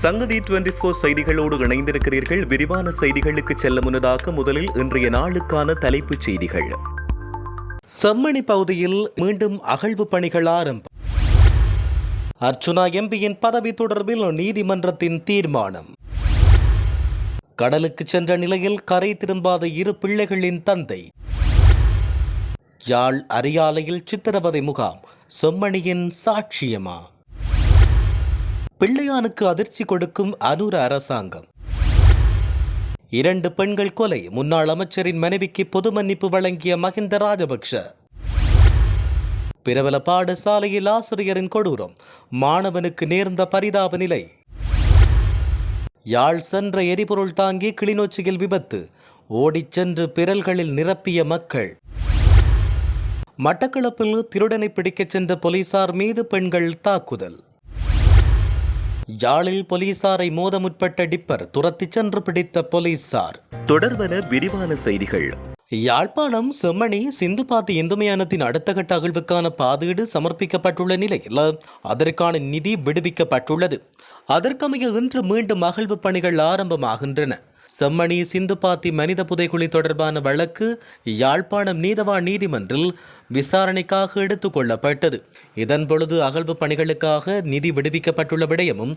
சங்கதி twenty four செய்திகளோடு இணைந்திருக்கிறீர்கள். விரிவான செய்திகளுக்கு செல்ல முன்னதாக முதலில் இன்றைய நாளுக்கான தலைப்புச் செய்திகள். செம்மணி பகுதியில் மீண்டும் அகழ்வு பணிகள் ஆரம்பம். அர்ச்சுனா எம்பியின் பதவி தொடர்பில் நீதிமன்றத்தின் தீர்மானம். கடலுக்கு சென்ற நிலையில் கரை திரும்பாத இரு பிள்ளைகளின் தந்தை. யாழ் அரியாலையில் சித்திரவதை முகாம். செம்மணியின் சாட்சியமா? பிள்ளையானுக்கு அதிர்ச்சி கொடுக்கும் அனுர அரசாங்கம். இரண்டு பெண்கள் கொலை முன்னாள் அமைச்சரின் மனைவிக்கு பொது மன்னிப்பு வழங்கிய மஹிந்த ராஜபக்ஷ. பிரபல பாடசாலையில் ஆசிரியரின் கொடூரம் மாணவனுக்கு நேர்ந்த பரிதாப நிலை. யாழ் சென்ற எரிபொருள் தாங்கி கிளிநொச்சியில் விபத்து ஓடிச் சென்று பிறல்களில் நிரப்பிய மக்கள். மட்டக்களப்பில் திருடனை பிடிக்கச் சென்ற போலீசார் மீது பெண்கள் தாக்குதல். யாழில் போலீசாரை மோத முற்பட்ட டிப்பர் துரத்திச் சென்று பிடித்த போலீசார். தொடர்வன விரிவான செய்திகள். யாழ்ப்பாணம் செம்மணி சிந்துபாத்தி இந்துமயானத்தின் அடுத்த கட்ட அகழ்வுக்கான பாதீடு சமர்ப்பிக்கப்பட்டுள்ள நிலையில் அதற்கான நிதி விடுவிக்கப்பட்டுள்ளது. அதற்கமைய இன்று மீண்டும் அகழ்வு பணிகள் ஆரம்பமாகின்றன. செம்மணி சிந்துபாத்தி மனித புதைக்குழி தொடர்பான வழக்கு யாழ்ப்பாணம் நீதவான் நீதிமன்றில் விசாரணைக்காக எடுத்துக்கொள்ளப்பட்டது இதன் பொழுது அகழ்வு பணிகளுக்காக நிதி விடுவிக்கப்பட்டுள்ள விடயமும்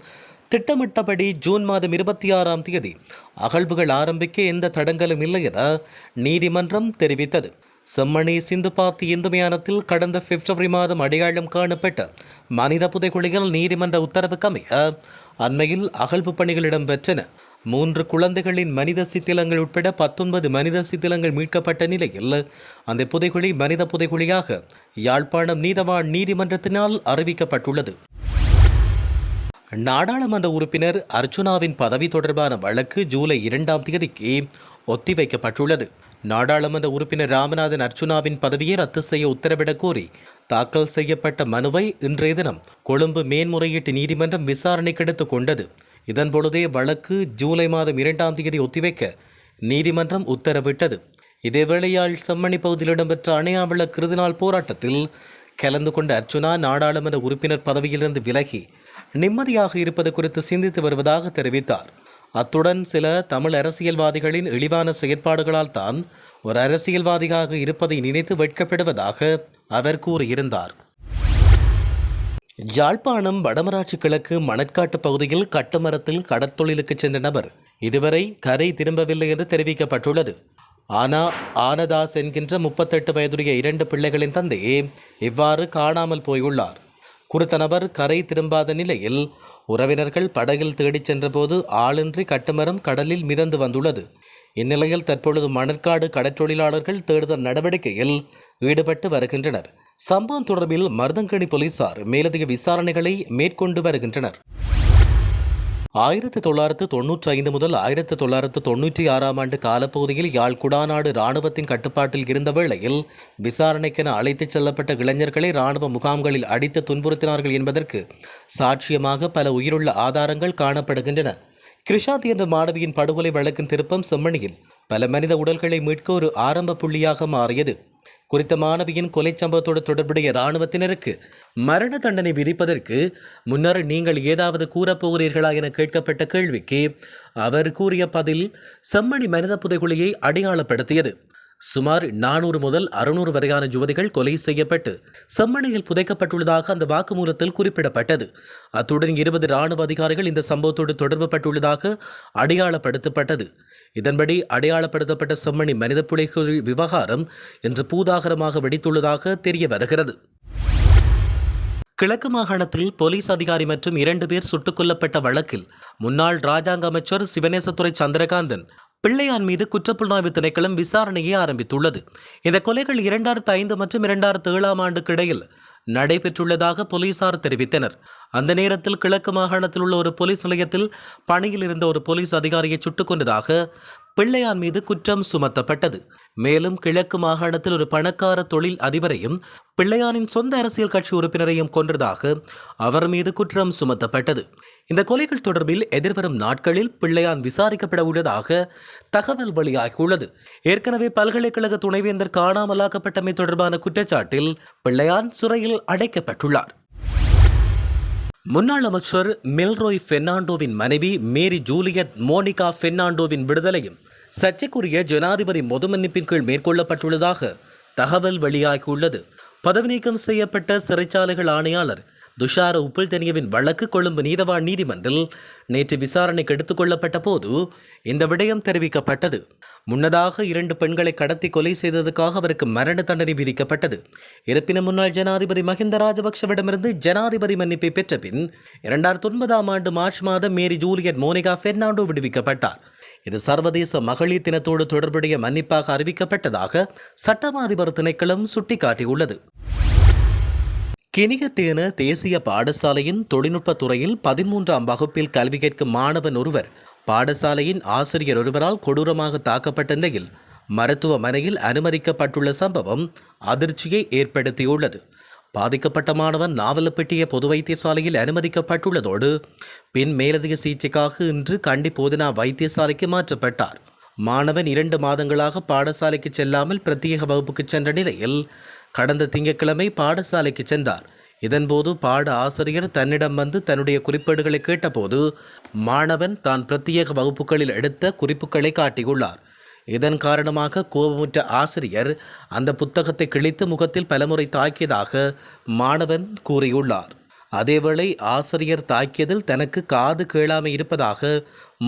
திட்டமிட்டபடி ஜூன் மாதம் இருபத்தி ஆறாம் தேதி அகழ்வுகள் ஆரம்பிக்க எந்த தடங்கலும் இல்லை என நீதிமன்றம் தெரிவித்தது. செம்மணி சிந்துபாத்தி இந்துமயானத்தில் கடந்த பிப்ரவரி மாதம் அடையாளம் காணப்பட்ட மனித புதைக்குழிகள் நீதிமன்ற உத்தரவுக்கமைய அண்மையில் அகழ்வு பணிகள் இடம்பெற்றன. மூன்று குழந்தைகளின் மனித சித்திலங்கள் உட்பட பத்தொன்பது மனித சித்திலங்கள் மீட்கப்பட்ட நிலையில் அந்த புதைகுழி மனித புதைகுழியாக யாழ்ப்பாணம் நீதவான் நீதிமன்றத்தினால் அறிவிக்கப்பட்டுள்ளது. நாடாளுமன்ற உறுப்பினர் அர்ச்சுனாவின் பதவி தொடர்பான வழக்கு ஜூலை இரண்டாம் தேதிக்கு ஒத்திவைக்கப்பட்டுள்ளது. நாடாளுமன்ற உறுப்பினர் ராமநாதன் அர்ச்சுனாவின் பதவியை ரத்து செய்ய உத்தரவிடக் கோரி தாக்கல் செய்யப்பட்ட மனுவை இன்றைய தினம் கொழும்பு மேன்முறையீட்டு நீதிமன்றம் விசாரணைக்கு எடுத்துக் கொண்டது. இதன் பொழுதே வழக்கு ஜூலை மாதம் இரண்டாம் தேதி ஒத்திவைக்க நீதிமன்றம் உத்தரவிட்டது. இதேவேளையால் செம்மணி பகுதியில் இடம்பெற்ற அணையாவிள கிருதிநாள் போராட்டத்தில் கலந்து கொண்ட அர்ச்சுனா நாடாளுமன்ற உறுப்பினர் பதவியிலிருந்து விலகி நிம்மதியாக இருப்பது குறித்து சிந்தித்து வருவதாக தெரிவித்தார். அத்துடன் சில தமிழ் அரசியல்வாதிகளின் இழிவான செயற்பாடுகளால் தான் ஒரு அரசியல்வாதியாக இருப்பதை நினைத்து வெட்கப்படுவதாக அவர் கூறியிருந்தார். யாழ்ப்பாணம் வடமராட்சி கிழக்கு மணற்காட்டு பகுதியில் கட்டுமரத்தில் கடற்தொழிலுக்கு சென்ற நபர் இதுவரை கரை திரும்பவில்லை என்று தெரிவிக்கப்பட்டுள்ளது. ஆனா ஆனதாஸ் என்கின்ற முப்பத்தெட்டு வயதுடைய இரண்டு பிள்ளைகளின் தந்தையே இவ்வாறு காணாமல் போயுள்ளார். குறித்த நபர் கரை திரும்பாத நிலையில் உறவினர்கள் படகில் தேடிச் சென்றபோது ஆளின்றி கட்டுமரம் கடலில் மிதந்து வந்துள்ளது. இந்நிலையில் தற்பொழுது மணற்காடு கடற்றொழிலாளர்கள் தேடுதல் நடவடிக்கையில் ஈடுபட்டு வருகின்றனர். சம்பவம் தொடர்பில் மருதங்கணி போலீசார் மேலதிக விசாரணைகளை மேற்கொண்டு வருகின்றனர். ஆயிரத்தி தொள்ளாயிரத்து தொன்னூற்றி ஐந்து முதல் ஆயிரத்தி தொள்ளாயிரத்து தொன்னூற்றி ஆறாம் ஆண்டு காலப்பகுதியில் யாழ் குடாநாடு இராணுவத்தின் கட்டுப்பாட்டில் இருந்த வேளையில் விசாரணைக்கென அழைத்துச் செல்லப்பட்ட இளைஞர்களை இராணுவ முகாம்களில் அடித்து துன்புறுத்தினார்கள் என்பதற்கு சாட்சியமாக பல உயிருள்ள ஆதாரங்கள் காணப்படுகின்றன. கிருஷாந்த் என்ற மாணவியின் படுகொலை வழக்கின் திருப்பம் செம்மணியில் பல மனித உடல்களை மீட்க ஒரு ஆரம்ப புள்ளியாக மாறியது. குறித்த மாணவியின் கொலை சம்பவத்தோடு தொடர்புடைய இராணுவத்தினருக்கு மரண தண்டனை விதிப்பதற்கு முன்னர் நீங்கள் ஏதாவது கூறப்போகிறீர்களா என கேட்கப்பட்ட கேள்விக்கு அவர் கூறிய பதில் செம்மணி மனித புதைகுழியை அடையாளப்படுத்தியது. சுமார் நானூறு முதல் அறுநூறு வரையான யுவதிகள் கொலை செய்யப்பட்டு செம்மணியில் புதைக்கப்பட்டுள்ளதாக அந்த வாக்குமூலத்தில் குறிப்பிடப்பட்டது. அத்துடன் இருபது ராணுவ அதிகாரிகள் இந்த சம்பவத்தோடு தொடர்புபட்டுள்ளதாக அடையாளப்படுத்தப்பட்டது. இதன்படி அடையாளப்படுத்தப்பட்ட செம்மணி மனித புலிகள் விவகாரம் இன்று பூதாகரமாக வெடித்துள்ளதாக தெரிய வருகிறது. கிழக்கு மாகாணத்தில் போலீஸ் அதிகாரி மற்றும் இரண்டு பேர் சுட்டுக் கொல்லப்பட்ட வழக்கில் முன்னாள் ராஜாங்க அமைச்சர் சிவனேசத்துறை சந்திரகாந்தன் பிள்ளையான் மீது குற்றப்புலனாய்வு திணைக்களம் விசாரணையை ஆரம்பித்துள்ளது. இந்த கொலைகள் இரண்டாயிரத்து ஐந்து மற்றும் இரண்டாயிரத்து ஏழாம் ஆண்டுக்கு இடையில் நடைபெற்றுள்ளதாக போலீசார் தெரிவித்தனர். அந்த நேரத்தில் கிழக்கு மாகாணத்தில் உள்ள ஒரு போலீஸ் நிலையத்தில் பணியில் இருந்த ஒரு போலீஸ் அதிகாரியை சுட்டுக் கொண்டதாக பிள்ளையான் மீது குற்றம் சுமத்தப்பட்டது. மேலும் கிழக்கு மாகாணத்தில் ஒரு பணக்கார தொழில் அதிபரையும் பிள்ளையானின் சொந்த அரசியல் கட்சி உறுப்பினரையும் கொன்றதாக அவர் மீது குற்றம் சுமத்தப்பட்டது. இந்த கொலைகள் தொடர்பில் எதிர்வரும் நாட்களில் பிள்ளையான் விசாரிக்கப்பட உள்ளதாக தகவல் வெளியாகியுள்ளது. ஏற்கனவே பல்கலைக்கழக துணைவேந்தர் காணாமலாக்கப்பட்டமை தொடர்பான குற்றச்சாட்டில் பிள்ளையான் சிறையில் அடைக்கப்பட்டுள்ளார். முன்னாள் அமைச்சர் மில்ரோய் பெர்னாண்டோவின் மனைவி மேரி ஜூலியட் மோனிகா பெர்னாண்டோவின் விடுதலையும் சர்ச்சைக்குரிய ஜனாதிபதி பொது கீழ் மேற்கொள்ளப்பட்டுள்ளதாக தகவல் வெளியாகியுள்ளது. பதவி நீக்கம் செய்யப்பட்ட சிறைச்சாலைகள் ஆணையாளர் துஷார உப்பில்தெனியவின் வழக்கு கொழும்பு நீதவான் நீதிமன்றில் நேற்று விசாரணைக்கு எடுத்துக் கொள்ளப்பட்ட போது இந்த விடயம் தெரிவிக்கப்பட்டது. முன்னதாக இரண்டு பெண்களை கடத்தி கொலை செய்ததுக்காக அவருக்கு மரண தண்டனை விதிக்கப்பட்டது. இருப்பினும் முன்னாள் ஜனாதிபதி மஹிந்த ராஜபக்ஷவிடமிருந்து ஜனாதிபதி மன்னிப்பை பெற்ற பின் இரண்டாயிரத்தி ஒன்பதாம் ஆண்டு மார்ச் மாதம் மேரி ஜூலியட் மோனிகா பெர்னாண்டோ விடுவிக்கப்பட்டார். இது சர்வதேச மகளிர் தினத்தோடு தொடர்புடைய மன்னிப்பாக அறிவிக்கப்பட்டதாக சட்டமா அதிபர் திணைக்களம் சுட்டிக்காட்டியுள்ளது. கினிகத்தேன தேசிய பாடசாலையின் தொழில்நுட்பத் துறையில் பதிமூன்றாம் வகுப்பில் கல்வி கேட்கும் மாணவன் ஒருவர். பாடசாலையின் ஆசிரியர் ஒருவரால் கொடூரமாக தாக்கப்பட்ட நிலையில் மருத்துவமனையில் அனுமதிக்கப்பட்டுள்ள சம்பவம் அதிர்ச்சியை ஏற்படுத்தியுள்ளது. பாதிக்கப்பட்ட மாணவன் நாவலப்பட்டிய பொது வைத்தியசாலையில் அனுமதிக்கப்பட்டுள்ளதோடு பின் மேலதிக சிகிச்சைக்காக இன்று கண்டி போதனா வைத்தியசாலைக்கு மாற்றப்பட்டார். மாணவன் இரண்டு மாதங்களாக பாடசாலைக்கு செல்லாமல் பிரத்யேக வகுப்புக்கு சென்ற நிலையில் கடந்த திங்கட்கிழமை பாடசாலைக்கு சென்றார். இதன்போது பாட ஆசிரியர் தன்னிடம் வந்து தன்னுடைய குறிப்பேடுகளை கேட்டபோது மாணவன் தான் பிரத்யேக வகுப்புகளில் எடுத்த குறிப்புகளை காட்டியுள்ளார். இதன் காரணமாக கோபமுற்ற ஆசிரியர் அந்த புத்தகத்தை கிழித்து முகத்தில் பலமுறை தாக்கியதாக மாணவன் கூறியுள்ளார். அதேவேளை ஆசிரியர் தாக்கியதில் தனக்கு காது கேளாமை இருப்பதாக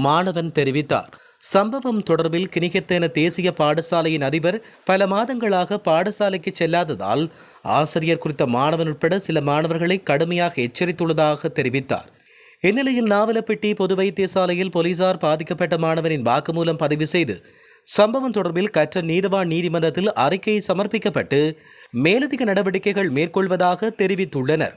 மாணவன் தெரிவித்தார். சம்பவம் தொடர்பில் கிணிகத்தேன தேசிய பாடசாலையின் அதிபர் பல மாதங்களாக பாடசாலைக்கு செல்லாததால் ஆசிரியர் குறித்த மாணவன் உட்பட சில மாணவர்களை கடுமையாக எச்சரித்துள்ளதாக தெரிவித்தார். இந்நிலையில் நாவலப்பட்டி பொது வைத்தியசாலையில் போலீசார் பாதிக்கப்பட்ட மாணவனின் வாக்குமூலம் பதிவு செய்து சம்பவம் தொடர்பில் கற்ற நீதவான் நீதிமன்றத்தில் அறிக்கை சமர்ப்பிக்கப்பட்டு மேலதிக நடவடிக்கைகள் மேற்கொள்வதாக தெரிவித்துள்ளனர்.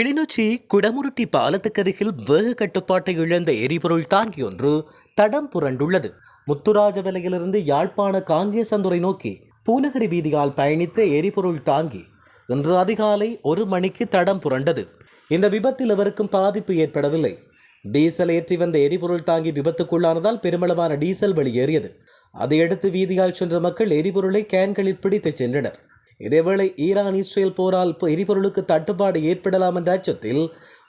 கிளிநொச்சி குடமுருட்டி பாலத்துக்கருகில் வேக கட்டுப்பாட்டை இழந்த எரிபொருள் தாங்கி ஒன்று தடம் புரண்டுள்ளது. முத்துராஜவலையிலிருந்து யாழ்ப்பாண காங்கேசந்துறை நோக்கி பூநகரி வீதியால் பயணித்த எரிபொருள் தாங்கி இன்று அதிகாலை ஒரு மணிக்கு தடம் புரண்டது. இந்த விபத்தில் எவருக்கும் பாதிப்பு ஏற்படவில்லை. டீசல் ஏற்றி வந்த எரிபொருள் தாங்கி விபத்துக்குள்ளானதால் பெருமளவான டீசல் வெளியேறியது. அதையடுத்து வீதியால் சென்ற மக்கள் எரிபொருளை கேன்களில் பிடித்துச் சென்றனர். இதேவேளை ஈரான் இஸ்ரேல் போரால் எரிபொருளுக்கு தட்டுப்பாடு ஏற்படலாம் என்ற அச்சத்தில்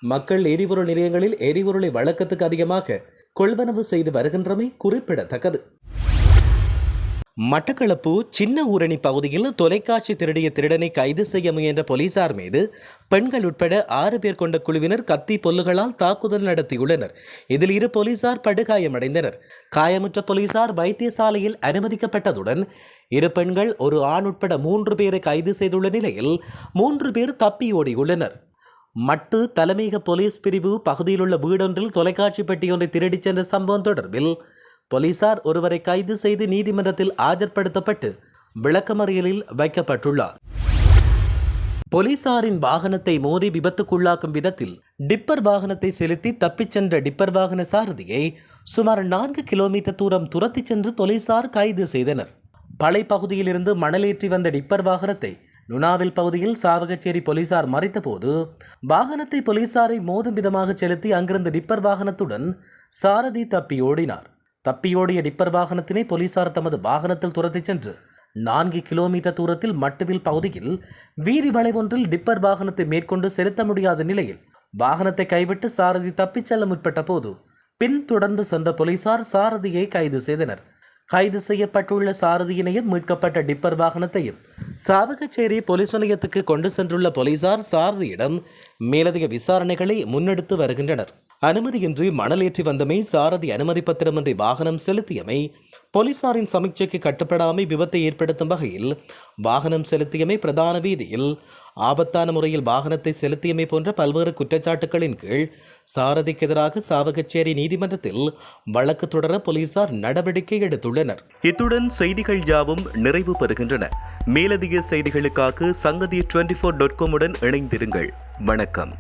மக்கள் எரிபொருள் நிலையங்களில் எரிபொருளை வழக்கத்துக்கு அதிகமாக கொள்வனவு செய்து வருகின்றமை குறிப்பிடத்தக்கது. மட்டக்களப்பு சின்ன ஊரணி பகுதியில் தொலைக்காட்சி திருடிய திருடனை கைது செய்ய முயன்ற போலீசார் மீது பெண்கள் உட்பட ஆறு பேர் கொண்ட குழுவினர் கத்தி பொல்லுகளால் தாக்குதல் நடத்தியுள்ளனர். இதில் இரு போலீசார் படுகாயமடைந்தனர். காயமுற்ற போலீசார் வைத்தியசாலையில் அனுமதிக்கப்பட்டதுடன் இரு பெண்கள் ஒரு ஆண் உட்பட மூன்று பேரை கைது செய்துள்ள நிலையில் மூன்று பேர் தப்பியோடியுள்ளனர் மட்டு தலைமையக போலீஸ் பிரிவு பகுதியிலுள்ள வீடொன்றில் தொலைக்காட்சி பெட்டியொன்றை திருடிச் சென்ற சம்பவம் தொடர்பில் போலீசார் ஒருவரை கைது செய்து நீதிமன்றத்தில் ஆஜர்படுத்தப்பட்டு விளக்கமறியலில் வைக்கப்பட்டுள்ளார். போலீசாரின் வாகனத்தை மோதி விபத்துக்குள்ளாக்கும் விதத்தில் டிப்பர் வாகனத்தை செலுத்தி தப்பிச் சென்ற டிப்பர் வாகன சாரதியை சுமார் நான்கு கிலோமீட்டர் தூரம் துரத்திச் சென்று போலீசார் கைது செய்தனர். பளை பகுதியிலிருந்து மணலேற்றி வந்த டிப்பர் வாகனத்தை நுணாவில் பகுதியில் சாவகச்சேரி போலீசார் மறைத்தபோது வாகனத்தை போலீசாரை மோதும் விதமாக செலுத்தி அங்கிருந்த டிப்பர் வாகனத்துடன் சாரதி தப்பி ஓடினார். தப்பியோடிய டிப்பர் வாகனத்தினை போலீசார் தமது வாகனத்தில் துரத்திச் சென்று நான்கு கிலோமீட்டர் தூரத்தில் மட்டுவில் பகுதியில் வீதி வளைவொன்றில் டிப்பர் வாகனத்தை மேற்கொண்டு செலுத்த முடியாத நிலையில் வாகனத்தை கைவிட்டு சாரதி தப்பிச் செல்ல முற்பட்ட போது பின் தொடர்ந்து சென்ற போலீசார் சாரதியை கைது செய்தனர். கைது செய்யப்பட்டுள்ள சாரதியினையும் மீட்கப்பட்ட டிப்பர் வாகனத்தையும் சாவகச்சேரி போலீஸ் நிலையத்துக்கு கொண்டு சென்றுள்ள போலீசார் சாரதியிடம் மேலதிக விசாரணைகளை முன்னெடுத்து வருகின்றனர். அனுமதியின்றி மணலேற்றி வந்தமை சாரதி அனுமதி பத்திரமின்றி வாகனம் செலுத்தியமை போலீசாரின் சமீட்சைக்கு கட்டுப்படாமை விபத்தை ஏற்படுத்தும் வகையில் வாகனம் செலுத்தியமை பிரதான வீதியில் ஆபத்தான முறையில் வாகனத்தை செலுத்தியமை போன்ற பல்வேறு குற்றச்சாட்டுகளின் கீழ் சாரதிக்கு எதிராக சாவகச்சேரி நீதிமன்றத்தில் வழக்கு தொடர போலீசார் நடவடிக்கை எடுத்துள்ளனர். இத்துடன் செய்திகள் யாவும் நிறைவு பெறுகின்றன. மேலதிக செய்திகளுக்காக சங்கதி டுவெண்டி ஃபோர் டாட் காமுடன் இணைந்திருங்கள். வணக்கம்.